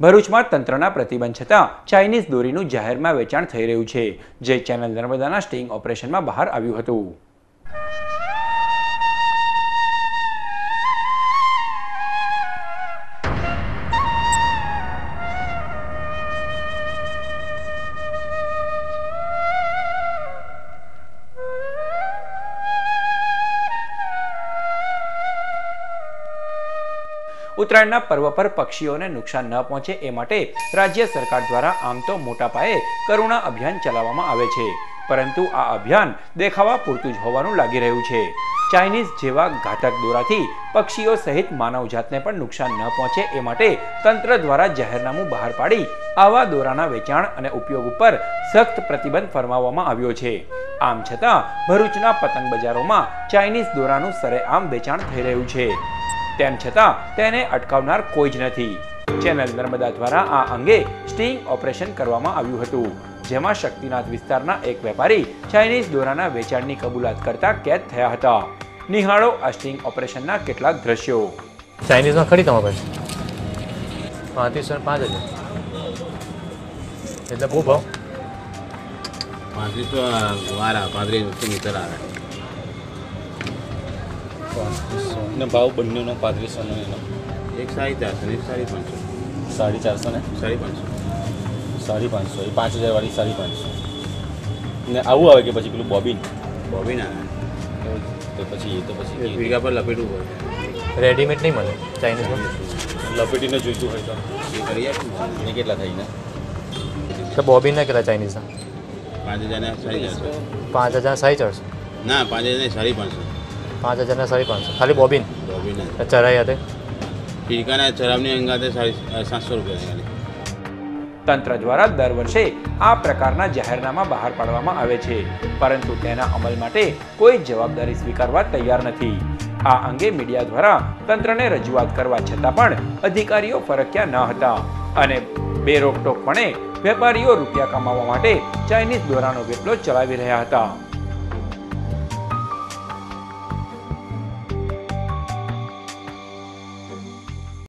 ભરૂચમાં તંત્રના પ્રતિબંધ છતાં ચાઇનીઝ દોરીનું જાહેરમાં વેચાણ થઈ રહ્યું છે, જે ચેનલ નર્મદાના સ્ટિંગ ઓપરેશનમાં બહાર આવ્યું હતું. ઉત્તરાયણના પર્વ પર પક્ષીઓને નુકસાન ન પહોંચે એ માટે રાજ્ય સરકાર દ્વારા આમ તો મોટા પાયે કરુણા અભિયાન ચલાવવામાં આવે છે. પરંતુ આ અભિયાન દેખાવા પૂરતું જ હોવાનું લાગી રહ્યું છે. ચાઇનીઝ જેવા ઘાતક દોરાથી પક્ષીઓ સહિત માનવજાતને પણ નુકસાન ન પહોંચે એ માટે તંત્ર દ્વારા જાહેરનામું બહાર પાડી આવા દોરાના વેચાણ અને ઉપયોગ ઉપર સખ્ત પ્રતિબંધ ફરમાવવામાં આવ્યો છે. આમ છતાં ભરૂચના પતંગ બજારોમાં ચાઇનીઝ દોરાનું સરેઆમ વેચાણ થઈ રહ્યું છે. તેમ છતાં તેને અટકાવનાર કોઈ જ નથી. ચેનલ નર્મદા દ્વારા આ અંગે સ્ટિંગ ઓપરેશન કરવામાં આવ્યું હતું જેમાં શક્તિનાથ વિસ્તારના એક વેપારી ચાઇનીઝ દોરાના વેચાણની કબૂલાત કરતા કેદ થયા હતા. નિહાળો આ સ્ટિંગ ઓપરેશનના કેટલાક દ્રશ્યો. ચાઇનીઝમાં ખરી તમારી પાસે? પાંત્રીસો ને પાંચ હજાર. એટલે બહુ ભાવ? પાંત્રીસો વારા પાંત્રીસ મીટર આવે ને ભાવ બંનેનો પાંત્રીસો નો એનો. એક સાડી ચારસો ને એક સાડી પાંચસો. સાડી ચારસો ને? સાડી પાંચસો. સાડી પાંચસો. એ પાંચ હજાર વાળી સાડી પાંચસો. ને આવું આવે કે પછી પેલું બોબિન? બોબીન આવે. તો પછી એ તો પછી ભીગા પર લપેટવું પડે રેડીમેડ નહીં મળે? ચાઇનીઝ લપેટીને જોઈતું હોય તો. એ કરી આપું એ કેટલા થાય ને તો બોબીન ના કેટલા ચાઇનીઝના પાંચ હજારના સાડી ચારસો. પાંચ હજાર સાડી ચારસો. ના પાંચ હજાર નહીં સાડી પાંચસો. પાંચ હજારના સાડી પાંચસો. ખાલી બોબિન? બોબીન ચરાઈ હતી? પીરકાના ચરાવની અંગાતે સાતસો રૂપિયા તંત્ર દ્વારા દર વર્ષે આ પ્રકારના જાહેરનામા બહાર પાડવામાં આવે છે. પરંતુ તેના અમલ માટે કોઈ જવાબદારી સ્વીકારવા તૈયાર નથી. આ અંગે મીડિયા દ્વારા તંત્રને રજૂઆત કરવા છતાં પણ અધિકારીઓ ફરક્યા ન હતા અને બેરોકટોકપણે વેપારીઓ રૂપિયા કમાવા માટે ચાઇનીઝ દોરાનો વેપલો ચલાવી રહ્યા હતા.